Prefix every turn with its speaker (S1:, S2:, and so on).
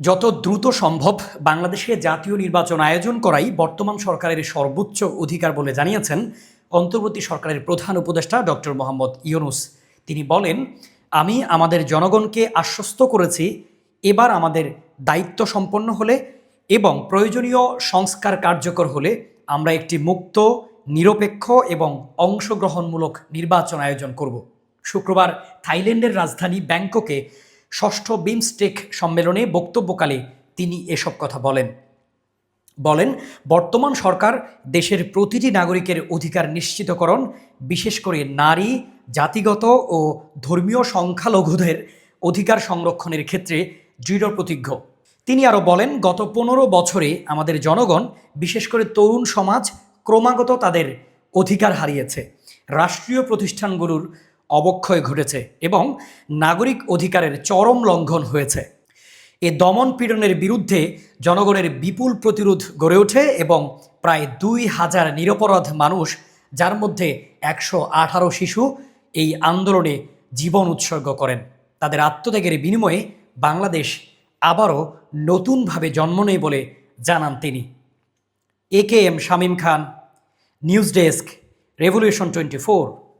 S1: যত দ্রুত সম্ভব বাংলাদেশে জাতীয় নির্বাচন আয়োজন করাই বর্তমান সরকারের সর্বোচ্চ অধিকার বলে জানিয়েছেন অন্তর্বর্তী সরকারের প্রধান উপদেষ্টা ডক্টর মোহাম্মদ ইউনুস। তিনি বলেন, আমি আমাদের জনগণকে আশ্বস্ত করেছি, এবার আমাদের দায়িত্ব সম্পন্ন হলে এবং প্রয়োজনীয় সংস্কার কার্যকর হলে আমরা একটি মুক্ত, নিরপেক্ষ এবং অংশগ্রহণমূলক নির্বাচন আয়োজন করব। শুক্রবার থাইল্যান্ডের রাজধানী ব্যাংককে ষষ্ঠ বিমস্টেক সম্মেলনে বক্তব্যকালে তিনি এসব কথা বলেন। বলেন, বর্তমান সরকার দেশের প্রতিটি নাগরিকের অধিকার নিশ্চিতকরণ, বিশেষ করে নারী, জাতিগত ও ধর্মীয় সংখ্যালঘুদের অধিকার সংরক্ষণের ক্ষেত্রে দৃঢ় প্রতিজ্ঞ। তিনি আরও বলেন, গত পনেরো বছরে আমাদের জনগণ, বিশেষ করে তরুণ সমাজ, ক্রমাগত তাদের অধিকার হারিয়েছে। রাষ্ট্রীয় প্রতিষ্ঠানগুলোর অবক্ষয় ঘটেছে এবং নাগরিক অধিকারের চরম লঙ্ঘন হয়েছে। এ দমন পীড়নের বিরুদ্ধে জনগণের বিপুল প্রতিরোধ গড়ে ওঠে এবং প্রায় দুই হাজার নিরপরাধ মানুষ, যার মধ্যে একশো আঠারো শিশু, এই আন্দোলনে জীবন উৎসর্গ করেন। তাদের আত্মত্যাগের বিনিময়ে বাংলাদেশ আবারও নতুনভাবে জন্ম নেয় বলে জানান তিনি। A K M Shamim Khan, news desk, revolution twenty four.